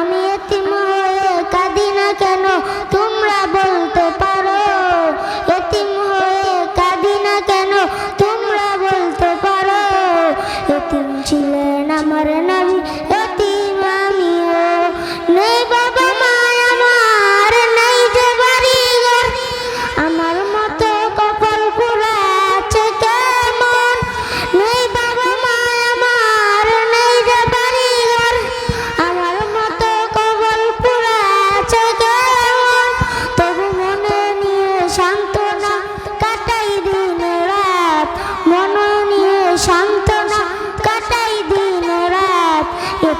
আমি এতিম হয়ে কাঁদি না কেন? তোমরা বলতে পারো। এতিম হয়ে কাঁদি না কেন? তোমরা বলতে পারো। এতিম ছিলেন আমার নাবি